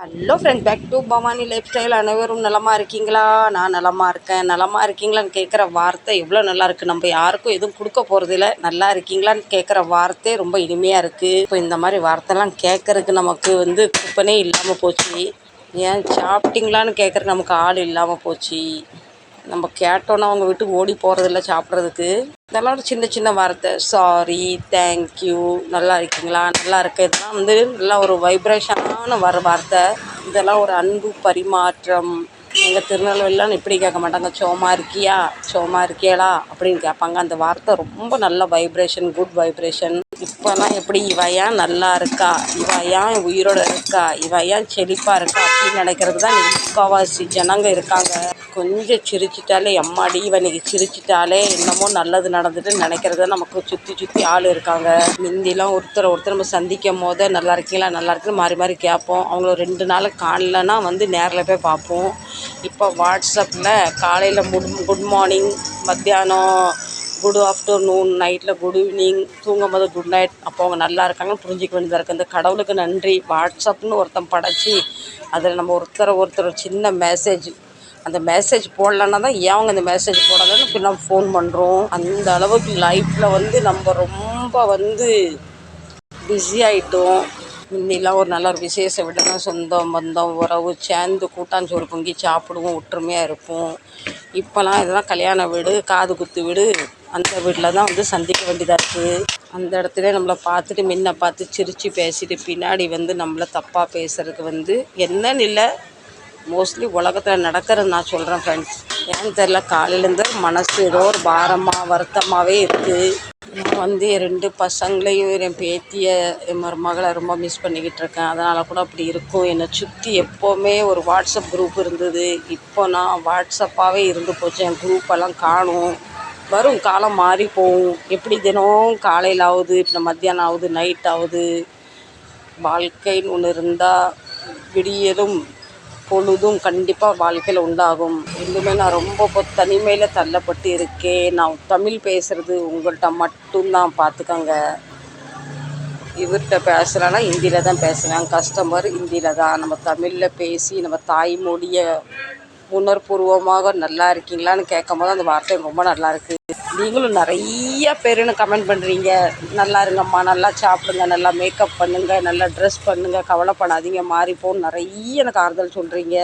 Hello friend back to Bhavani lifestyle அனைவரும் நலமாக இருக்கீங்களா? நான் நலமாக இருக்கேன். நலமாக இருக்கீங்களான்னு கேட்குற வார்த்தை எவ்வளோ நல்லா இருக்குது நம்ம யாருக்கும் எதுவும் கொடுக்க போகிறதில்ல நல்லா இருக்கீங்களான்னு கேட்குற வார்த்தை ரொம்ப இனிமையாக இருக்குது இப்போ இந்த மாதிரி வார்த்தைலாம் கேட்குறதுக்கு நமக்கு வந்து குப்பனே இல்லாமல் போச்சு. ஏன் சாப்பிட்டீங்களான்னு கேட்குற நமக்கு ஆள் இல்லாமல் போச்சு. நம்ம கேட்டோன்னா அவங்க விட்டு ஓடி போகிறதில்ல சாப்பிட்றதுக்கு. இதெல்லாம் ஒரு சின்ன சின்ன வார்த்தை. சாரி தேங்க்யூ நல்லா இருக்கீங்களா? நல்லா இருக்கு. இதெல்லாம் வந்து நல்லா ஒரு வைப்ரேஷனான வர வார்த்தை. இதெல்லாம் ஒரு அன்பு பரிமாற்றம். எங்கள் திருநெல்வேலிலாம் இப்படி கேட்க மாட்டாங்க. சோமா இருக்கியா? சோமா இருக்கியலா அப்படின்னு கேட்பாங்க. அந்த வார்த்தை ரொம்ப நல்ல வைப்ரேஷன் குட் வைப்ரேஷன் இப்போல்லாம் எப்படி இவ ஏன் நல்லா இருக்கா? இவ ஏன் உயிரோட இருக்கா? இவ ஏன் செழிப்பாக இருக்கா? அப்படின்னு நினைக்கிறது தான் முக்கால்வாசி ஜனங்க இருக்காங்க. கொஞ்சம் சிரிச்சிட்டாலே எம்மாடி இவ சிரிச்சிட்டாலே என்னமோ நல்லது நடந்துட்டு நினைக்கிறத நமக்கு சுற்றி சுற்றி ஆள் இருக்காங்க. முந்திலாம் ஒருத்தர் ஒருத்தர் நம்ம சந்திக்கும் போதே நல்லா இருக்கீங்களா? நல்லா இருக்குன்னு மாறி மாறி கேட்போம். அவங்கள ரெண்டு நாள் காணலன்னா வந்து நேரில் போய் பார்ப்போம். இப்போ வாட்ஸ்அப்பில் காலையில் குட் குட் மார்னிங் மத்தியானம் குட் ஆஃப்டர்நூன் நைட்டில் குட் ஈவினிங் தூங்கும் போது குட் நைட். அப்போ அவங்க நல்லா இருக்காங்கன்னு புரிஞ்சிக்க வேண்டியதாக இருக்குது இந்த கடவுளுக்கு நன்றி. வாட்ஸ்அப்னு ஒருத்தன் படைச்சி அதில் நம்ம ஒருத்தரை ஒருத்தர் சின்ன மெசேஜ் அந்த மெசேஜ் போடலன்னா தான் ஏன் அவங்க இந்த மெசேஜ் போடலைன்னு பின்ன ஃபோன் பண்ணுறோம் அந்த அளவுக்கு லைஃப்பில் வந்து நம்ம ரொம்ப வந்து பிஸி ஆகிட்டோம் முன்னெல்லாம் ஒரு நல்ல ஒரு விசேஷ விடனா சொந்தம் பந்தம் உறவு சேர்ந்து கூட்டாஞ்சோறு பொங்கி சாப்பிடுவோம் ஒற்றுமையாக இருப்போம். இப்போலாம் இதெல்லாம் கல்யாண வீடு காது குத்து வீடு. அந்த வீட்டில் தான் வந்து சந்திக்க வேண்டியதாக இருக்குது. அந்த இடத்துல நம்மளை பார்த்துட்டு முன்ன பார்த்து சிரித்து பேசிட்டு பின்னாடி வந்து நம்மளை தப்பாக பேசுறதுக்கு வந்து என்னன்னு இல்லை. மோஸ்ட்லி உலகத்தில் நடக்கிறது நான் சொல்கிறேன் ஃப்ரெண்ட்ஸ் ஏன்னு தெரில காலையிலேருந்து மனசு ஏதோ ஒரு பாரமாக வருத்தமாகவே இருக்குது நான் வந்து என் ரெண்டு பசங்களையும் என் பேத்தியை என் மருமகளை ரொம்ப மிஸ் பண்ணிக்கிட்டு இருக்கேன். அதனால் கூட அப்படி இருக்கும். என்னை சுற்றி எப்போவுமே ஒரு வாட்ஸ்அப் குரூப் இருந்தது. இப்போ நான் வாட்ஸ்அப்பாகவே இருந்து போச்சு. என் குரூப்பெல்லாம் காணும். வரும் காலம் மாறி போகும். எப்படி தினம் காலையில் ஆகுது இப்போ மத்தியானம் ஆகுது நைட் ஆகுது. வாழ்க்கைன்னு ஒன்று இருந்தால் விடியலும் பொழுதும் கண்டிப்பாக வாழ்க்கையில் உண்டாகும். இன்னுமே நான் ரொம்ப இப்போ தனிமையில் தள்ளப்பட்டு இருக்கேன். நான் தமிழ் பேசுகிறது உங்கள்கிட்ட மட்டும்தான் பார்த்துக்கோங்க இவர்கிட்ட பேசுகிறேன்னா ஹிந்தியில் தான் பேசுவேன். கஸ்டமர் ஹிந்தியில் தான் நம்ம தமிழில் பேசி நம்ம தாய்மொழியை உணர்பூர்வமாக நல்லா இருக்கீங்களான்னு கேட்கும் போது அந்த வார்த்தை ரொம்ப நல்லா இருக்குது நீங்களும் நிறைய பேருன்னு கமெண்ட் பண்ணுறீங்க நல்லா இருங்கம்மா நல்லா சாப்பிடுங்க நல்லா மேக்கப் பண்ணுங்கள் நல்லா ட்ரெஸ் பண்ணுங்கள் கவலைப்படாதீங்க மாறிப்போன்னு நிறைய எனக்கு ஆறுதல் சொல்கிறீங்க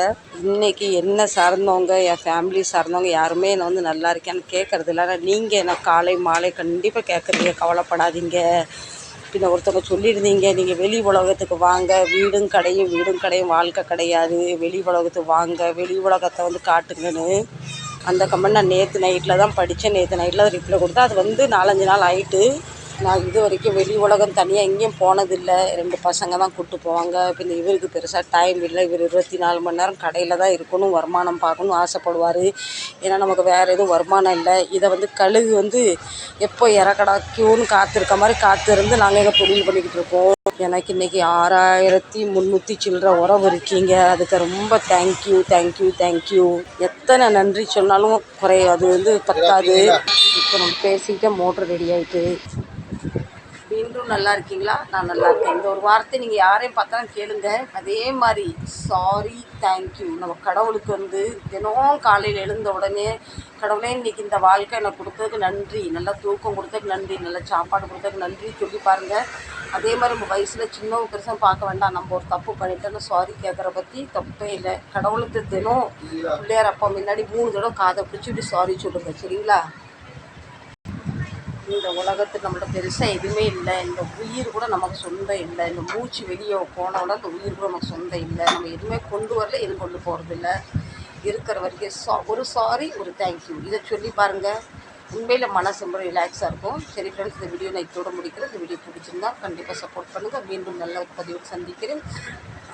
இன்றைக்கி என்ன சார்ந்தவங்க என் ஃபேமிலி சார்ந்தவங்க யாருமே என்னை வந்து நல்லா இருக்கேன்னு கேட்கறது இல்லை ஆனால் நீங்கள் எனக்கு காலை மாலை கண்டிப்பாக கேட்குறீங்க கவலைப்படாதீங்க. பின்ன ஒருத்தவங்க சொல்லியிருந்தீங்க நீங்கள் வெளி உலகத்துக்கு வாங்க வீடும் கடையும் வீடும் கடையும் வாழ்க்கை கிடையாது வெளி உலகத்துக்கு வாங்க வெளி உலகத்தை வந்து காட்டுங்கன்னு. அந்த கமெண்ட் நான் நேற்று நைட்டில் தான் படித்தேன் நேற்று நைட்டில் தான் ரிப்ளை கொடுத்தேன். அது வந்து நாலஞ்சு நாள் ஆகிட்டு நான் இது வரைக்கும் வெளி உலகம் தனியாக எங்கேயும் போனதில்லை. ரெண்டு பசங்க தான் கூப்பிட்டு போவாங்க. பின்ன இவருக்கு பெருசாக டைம் இல்லை. இவர் இருபத்தி நாலு மணி நேரம் கடையில் தான் இருக்கணும் வருமானம் பார்க்கணும் ஆசைப்படுவார். ஏன்னா நமக்கு வேறு எதுவும் வருமானம் இல்லை. இதை வந்து கழுகு வந்து எப்போ இறக்கடா கியூன்னு காத்திருக்க மாதிரி காத்திருந்து நாங்கள் எங்கள் தொழில் பண்ணிக்கிட்டு இருக்கோம். எனக்கு இன்றைக்கி ஆறாயிரத்தி முந்நூற்றி சில்லற உறவு இருக்கீங்க. அதுக்கு ரொம்ப தேங்க்யூ தேங்க்யூ தேங்க்யூ எத்தனை நன்றி சொன்னாலும் குறை. அது வந்து பத்தாது. இப்போ நம்ம பேசிக்கிட்டே மோட்ரு ரெடி ஆகிட்டு மீண்டும் நல்லா இருக்கீங்களா? நான் நல்லா இருக்கேன். இந்த ஒரு வார்த்தை நீங்கள் யாரையும் பார்த்தாலும் கேளுங்க. அதே மாதிரி சாரி தேங்க்யூ நம்ம கடவுளுக்கு வந்து தினம் காலையில் எழுந்த உடனே கடவுளே இன்றைக்கி இந்த வாழ்க்கை எனக்கு கொடுத்ததுக்கு நன்றி. நல்லா தூக்கம் கொடுத்ததுக்கு நன்றி. நல்ல சாப்பாடு கொடுத்ததுக்கு நன்றி. சொல்லி பாருங்கள் அதே மாதிரி நம்ம வயசில் சின்னவங்க பெருசாக பார்க்க வேண்டாம். நம்ம ஒரு தப்பு பண்ணிட்டோன்னு சாரி கேட்குற பற்றி தப்பே இல்லை. கடவுளுக்கு தினம் பிள்ளையார் அப்பா முன்னாடி மூணு தடவை காதை பிடிச்சி இப்படி சாரி சொல்லுங்கள் சரிங்களா? இந்த உலகத்துக்கு நம்மள்ட்ட பெருசாக எதுவுமே இல்லை. இந்த உயிர் கூட நமக்கு சொந்தம் இல்லை. இந்த மூச்சு வெளியே போனோட இந்த உயிர் கூட நமக்கு சொந்தம் இல்லை. நம்ம எதுவுமே கொண்டு வரல எதுவும் கொண்டு போகிறது இல்லை. இருக்கிற வரைக்கும் சா ஒரு சாரி ஒரு தேங்க்யூ இதை சொல்லி பாருங்கள் உண்மையில் மனசு ரொம்ப ரிலாக்ஸாக இருக்கும். சரி ஃப்ரெண்ட்ஸ் இந்த வீடியோ நான் இதோட முடிக்கிறேன். இந்த வீடியோ பிடிச்சிருந்தா கண்டிப்பாக சப்போர்ட் பண்ணுங்கள் மீண்டும் நல்ல ஒரு பதிவு சந்திக்கிறேன்.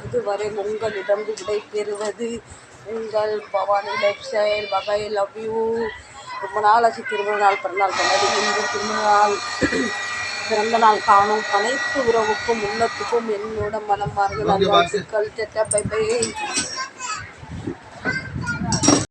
அதுவரை உங்களிடம் விடை பெறுவது உங்கள் பவானி லைஃப் ஸ்டைல் வகை லவ் யூ ரொம்ப நாள் ஆச்சு திருமண நாள் பிறந்தநாள் கொண்டாடி இன்று திருமண நாள். பிறந்த நாள் காணும் அனைத்து உறவுக்கும் உள்ளத்துக்கும் என்னோட மனம் மாறுதல் நல்வாழ்த்துக்கள். டெட்டா பை பை.